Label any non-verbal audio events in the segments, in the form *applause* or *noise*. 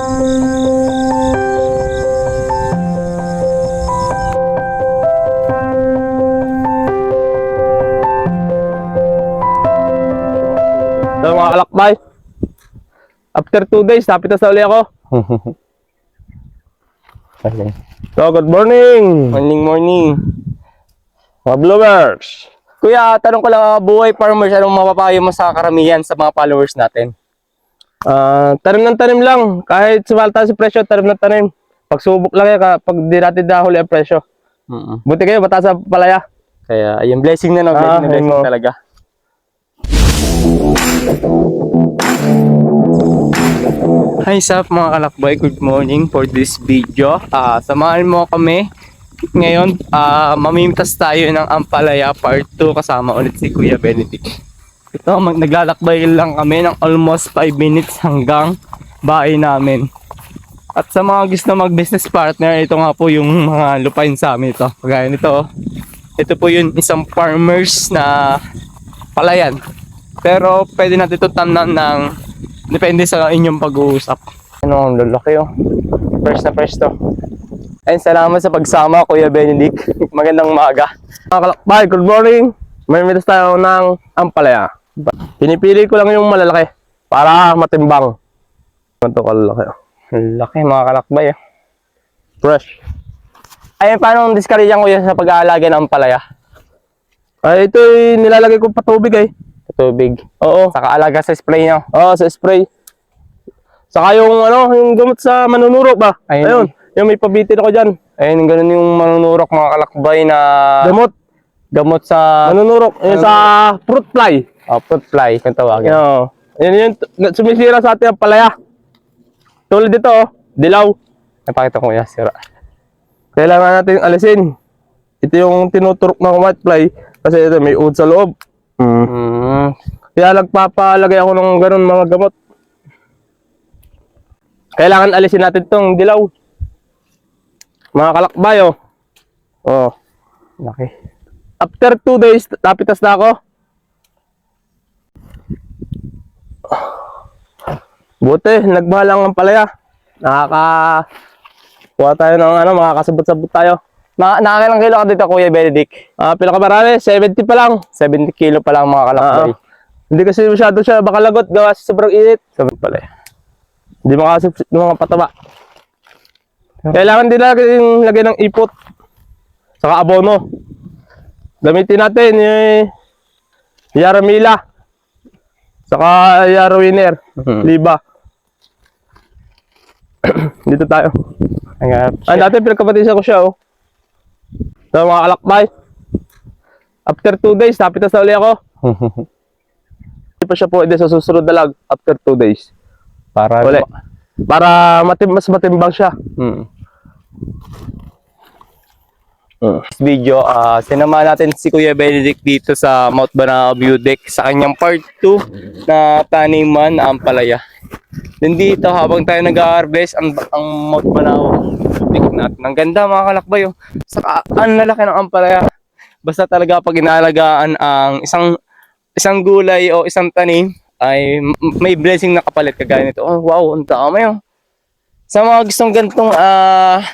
So mga kalakbay, after 2 days, napita sa uli ako. *laughs* Okay. So, good morning! Morning, morning. Mga bloomers! Kuya, tanong ko lang, ah, buhay farmers, anong mapapayo mo sa karamihan sa mga followers natin? Ah, tanim ng tanim lang. Kahit sumalta si presyo, tanim ng tanim. Pagsubok lang yan kapag di natin dahuli ang presyo. Mm Buti kayo, bata sa palaya. Kaya, ayun, blessing na, no? Blessing Ah, na blessing mo. talaga. Hi, sup mga kalakbay. Good morning for this video. Ah, samahan mo kami. Ngayon, ah, mamimitas tayo ng Ampalaya Part 2 kasama ulit si Kuya Benedict. Ito, mag naglalakbay lang kami ng almost 5 minutes hanggang bahay namin. At sa mga gusto mag-business partner, ito nga po yung mga lupain sa amin ito. Kagaya nito, ito po yung isang farmers na palayan. Pero pwede natin ito tamnan ng depende sa inyong pag-uusap. Ano ang lalaki oh. First na first to. And salamat sa pagsama Kuya Benedict. *laughs* Magandang umaga. Mga kalakbay, good morning! May mitas tayo ng ampalaya. Pinipili ko lang yung malalaki para matimbang. Ito kalalaki. Laki mga kalakbay. oh. Fresh. Ayun, paano ang diskaryan kuya sa pag-aalaga ng palaya? Ay, ito nilalagay ko pa tubig eh. Tubig. Oo. Saka alaga sa spray nyo. Oo, sa spray. Saka yung ano, yung gamot sa manunurok ba? Ayun. Ayun. Yung may pabitin ako dyan. Ayun, ganun yung manunurok mga kalakbay na Gamot. gamot sa Manunurok. Yung sa fruit fly. Uh, fruit fly, kung tawagin. Yan. Yan yung t- sumisira sa ating ang palaya. Tulad dito, oh, dilaw. Napakita ko kuya, sira. Kailangan natin alisin. Ito yung tinuturok ng white fly kasi ito may uod sa loob. Mm. Mm. Kaya nagpapalagay ako ng ganun mga gamot. Kailangan alisin natin tong dilaw. Mga kalakbay, oh. Oh. Laki. After 2 days, tapitas na ako. Buti, nagbahalang ang palaya. Nakaka... Kuha tayo ng ano, makakasabot-sabot tayo. Na nakakailang kilo ka dito, Kuya Benedict? Ah, pila ka marami? 70 pa lang. 70 kilo pa lang mga kalakbay. Ah, Hindi kasi masyado siya baka lagot gawa sa sobrang init. Sabi pala eh. Hindi makasip mga pataba. Kailangan din natin lagyan ng ipot. Saka abono. Gamitin natin yung Yaramila. Saka Yara Winner. Mhm. Liba. *clears throat* Dito tayo. Ang Ah, dati pinagkapatisan ko siya, oh. Sa mga alakbay. After 2 days, napitas na uli ako. *laughs* Hindi pa siya pwede sa susunod na lag after 2 days. Para Uli. Para matim mas matimbang siya. Hmm. Uh. Video, ah sinama natin si Kuya Benedict dito sa Mount Banao View Deck sa kanyang part 2 na taniman na ampalaya. Then dito, habang tayo nag-harvest, ang, ang Mount View Deck natin. Ang ganda mga kalakbay. Oh. Saka, ang lalaki ng ampalaya. Basta talaga pag inalagaan ang isang isang gulay o isang tanim, ay may blessing na kapalit kagaya nito. Oh, wow, ang dami oh. Sa mga gustong gantong ah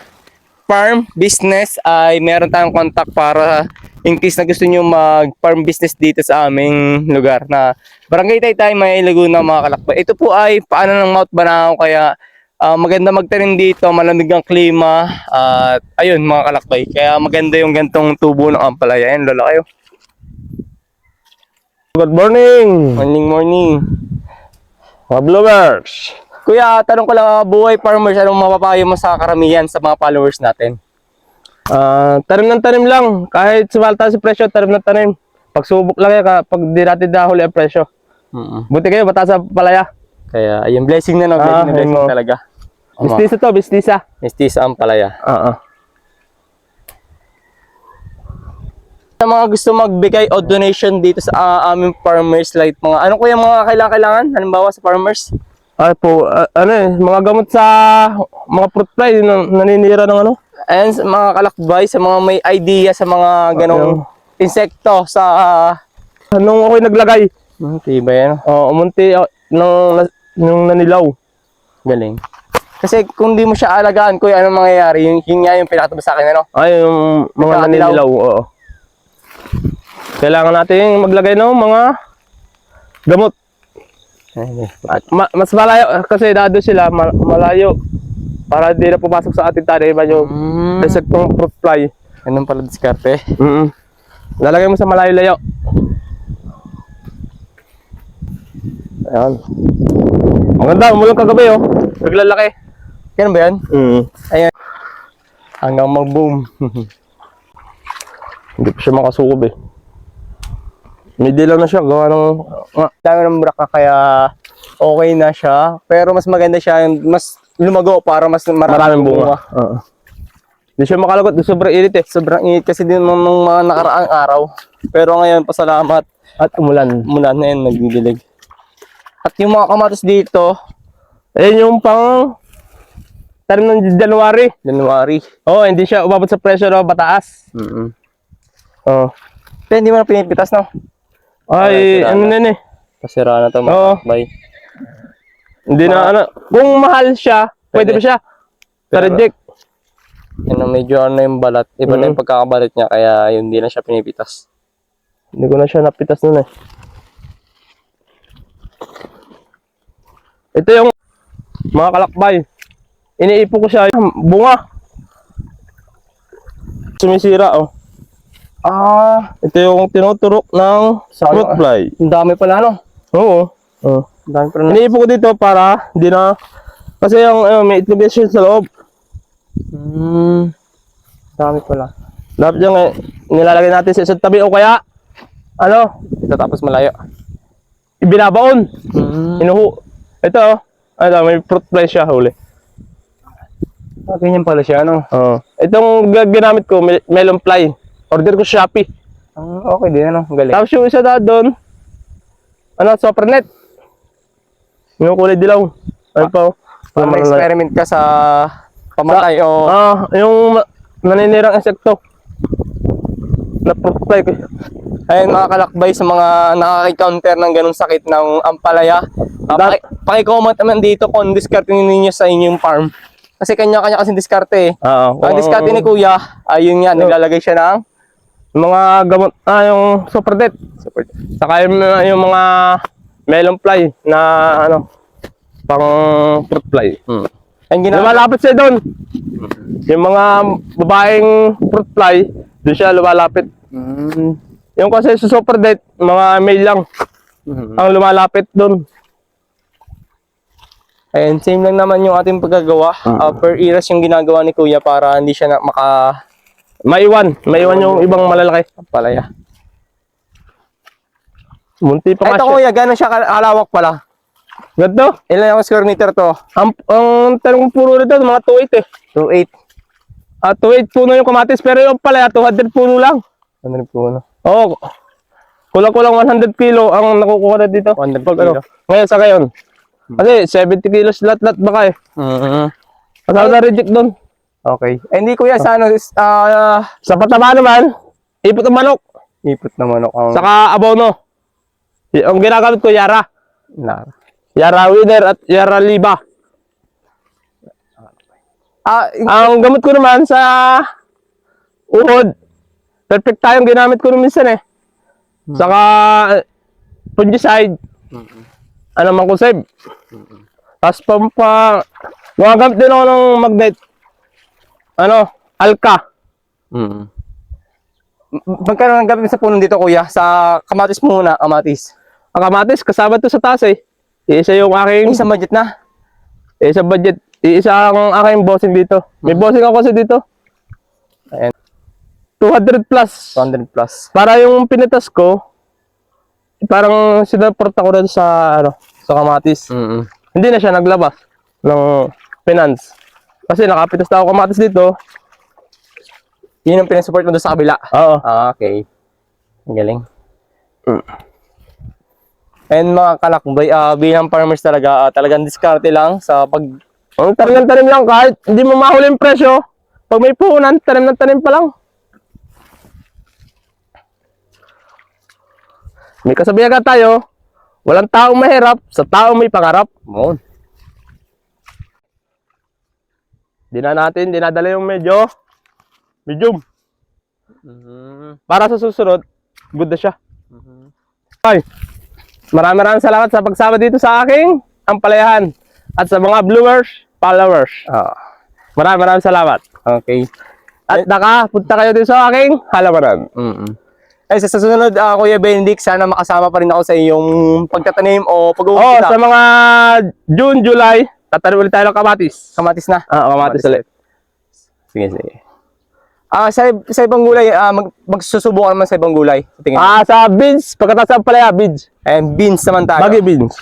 farm business ay meron tayong contact para in case na gusto nyo mag farm business dito sa aming lugar na Barangay Taytay may Laguna mga kalakbay. Ito po ay paano ng Mount Banao kaya ah, maganda magtanim dito, malamig ang klima at ayun mga kalakbay. Kaya maganda yung gantong tubo ng ampalaya. Ayan, lola kayo. Good morning, Morning, morning. mga bloomers. Kuya, tanong ko lang, ah, buhay farmers, anong mapapayo mo sa karamihan sa mga followers natin? Ah, tanim ng tanim lang. Kahit sumalta si presyo, tanim ng tanim. Pagsubok lang yan kapag di natin dahuli ang presyo. Buti kayo, bata sa palaya. Kaya, ayun, blessing na no, blessing Ah, na blessing mo. talaga. Ama, Bistisa to, bistisa. Mestiza ang palaya. Oo. Sa mga gusto magbigay o donation dito sa ah, aming farmers, like mga, ano kuya mga kailangan kailangan? Halimbawa sa farmers? Ay po, ah, ano eh, mga gamot sa mga fruit fly, na, naninira ng ano. Ayan, mga kalakbay, sa mga may idea sa mga ganong insekto sa... ah, Nung ako'y naglagay, hmm, tiba yan. oh, umunti ah, ng, ng nanilaw. Galing. Kasi kung di mo siya alagaan, kuya, anong mangyayari? Yun, yun nga yung pinakataba sa akin, ano? Ay, yung mga Nagkakadilaw. naninilaw, oo. Kailangan natin maglagay ng mga gamot. At ma- mas malayo, kasi dado sila, ma- malayo. Para di na pumasok sa ating taniman yung Mm. insektong fruit fly. Ganun pala diskarte. Mm Lalagay mo sa malayo-layo. Ayan. Ang ganda, umulang kagabi oh. Naglalaki. Ganun ba yan? Mm. Hanggang mag-boom. *laughs* Hindi pa siya makasukob eh. May dilaw na siya, gawa ng... Nga, dami ng braka kaya okay na siya. Pero mas maganda siya, yung mas lumago para mas Maraming maraming bunga. Oo. Hindi siya makalagot, sobrang init eh. Sobrang init kasi din nung nung mga nakaraang araw. Pero ngayon, pasalamat. At umulan. Mula na yun, nagdidilig. At yung mga kamatis dito, Ayan yung pang... Tarim ng January. January. Oo, oh, hindi siya umabot sa presyo na mataas. Mm-hmm. Oo. Pero hindi mo na pinipitas, no? Ay, Ay, ano sira na yun eh. Pasira na to, Oo. mga bay. Hindi na ano. Kung mahal siya, pwede, Pwede. pa siya. Sa Pero- reject. Yan ang medyo ano yung balat. Iba na yung pagkakabalat niya, kaya yun, hindi na siya pinipitas. Hindi ko na siya napitas nun eh. Ito yung mga kalakbay. Iniipo ko siya. Bunga. Sumisira oh. Ah, Ito yung tinuturok ng Sayang, fruit fly. ang dami pala, no? Oo. Oh. Ang dami pala. Iniipo ko dito para hindi na kasi yung ano, may itlog siya sa loob. Hmm. Dami pala. Dapat yung eh, nilalagay natin sa isa't tabi o kaya ano, Ito tapos malayo. ibinabaon. Hmm. Inuhu. Ito oh. Ano, may fruit fly siya huli. Ah, ganyan pala siya, no? Oo. Itong g- ginamit ko, mel- melon fly. Order ko Shopee. Ah, okay din, ano? Galing. Tapos yung isa na doon, ano, supernet. Yung kulay dilaw. Ano pa? oh? Para Ano, experiment ka sa pamatay o... Ah, yung naninirang insekto. Na fruit fly ko. Ayun mga kalakbay sa mga nakaka-counter ng ganung sakit ng ampalaya. Uh, paki- paki-comment naman dito kung diskarte ninyo sa inyong farm. Kasi kanya-kanya kasi diskarte eh. Oo. Ang diskarte ni Kuya, ayun yan, naglalagay siya ng Yung mga gamot, ah, yung supernet. support. Saka yung, yung mga melon fly na ano, pang fruit fly. Hmm. Ang ginawa, Lumalapit siya doon. Yung mga babaeng fruit fly, doon siya lumalapit. Hmm. Yung kasi sa super date, mga male lang Hmm. ang lumalapit doon. Ayun, same lang naman yung ating paggagawa. Uh, per iras yung ginagawa ni Kuya para hindi siya na maka Maiwan. Maiwan yung ibang malalaki. palaya. Munti pa nga ito siya. Kuya, gano'n siya kalawak pala? Ganto. Ilan yung square meter to? Ang, ang tanong puro nito, mga 2.8 eh. 2.8. Ah, 2.8 puno yung kamatis, pero yung palaya, 200 puno lang. Ano rin po, no? Oo. Kulang-kulang 100 kilo ang nakukuha na dito. 100 Pag kilo. ano, ngayon sa ngayon. Kasi 70 kilos lahat-lahat baka eh. Mm-hmm. Kasama na reject doon. Okay. Eh, hindi kuya, sa ano, is- ah, Sa pataba naman, ipot ng manok. ipot na manok ang Saka abono. Y- Ang ginagamit ko, Yara. na. Yara Winner at Yara Liba. Ah, Ang gamot ko naman sa uhod. Perfect tayong ginamit ko nung minsan eh. Saka eh, fungicide. Ano man ko save. Tapos pampa... Gumagamit din ako ng magnet. Ano? Alka. mm. Magkano ng gabi sa puno dito kuya? Sa kamatis muna, kamatis. Ang kamatis, kasama to sa taas eh. Iisa yung aking... Isang budget na. Isa budget. Iisa ang aking bossing dito. May bossing ako kasi dito. Ayan, 200 plus. 200 plus. Para yung pinitas ko, parang sinaport ako na sa, ano, sa kamatis. Mm-hmm. Hindi na siya naglabas ng finance. Kasi nakapitas na ako kamatis dito. Yun ang pinasupport mo doon sa kabila. Oo. Ah, okay. Ang galing. Mm. And mga kalakbay, ah, bilang farmers talaga, ah, talagang diskarte lang sa pag... Ang tanim ng tanim lang kahit hindi mo mahuli yung presyo. Pag may puhunan, tanim ng tanim pa lang. May kasabihan tayo, walang taong mahirap sa taong may pangarap. Moon. Di na natin, dinadala yung medyo medium. Para sa susunod, good na siya. Ay, maraming maraming salamat sa pagsama dito sa aking ampalayahan at sa mga viewers, followers. Ah, Maraming maraming salamat. okay. At nakapunta kayo dito sa aking halamanan. Mm Ay, sa susunod, ah, Kuya Benedict, sana makasama pa rin ako sa iyong pagtatanim o Oh, pag-uukit sa mga June, July, tatanim ulit tayo ng kamatis. Kamatis na. Ah, kamatis ulit. Sige, sige. Ah, sa, sa ibang gulay, ah, mag, magsusubukan naman sa ibang gulay. Sa tingin. Ah, sa beans, pagkatapos ng palaya, beans. And beans naman tayo. Bagi beans.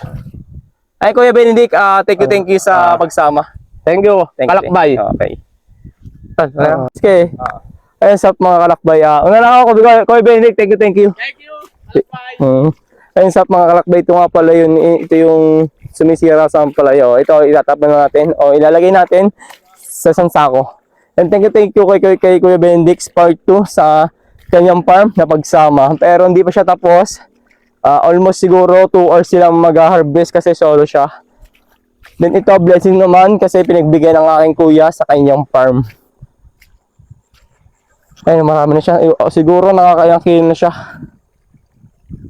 Ay, Kuya Benedict, ah, thank you, thank you sa pagsama. Thank you. Thank you. Kalakbay. Okay. Ah, Sige. Ayun sa mga kalakbay. Ah, una lang ako, Kuya- Benedict, thank you, thank you. Thank you. Kalakbay. Mm. Ayun sa mga kalakbay, ito nga pala yun, i- ito yung sumisira sa ampalaya. O, ito, itatapon na natin, o ilalagay natin sa isang sako. And thank you, thank you kay, kay, kay Kuya Benedict, part 2 sa kanyang farm na pagsama. Pero hindi pa siya tapos. Ah, almost siguro 2 hours silang mag-harvest kasi solo siya. Then ito, blessing naman kasi pinagbigay ng aking kuya sa kanyang farm. Ayun, marami na siya. Eh, Siguro nakakayang kilo na siya.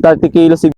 30 kilos siguro.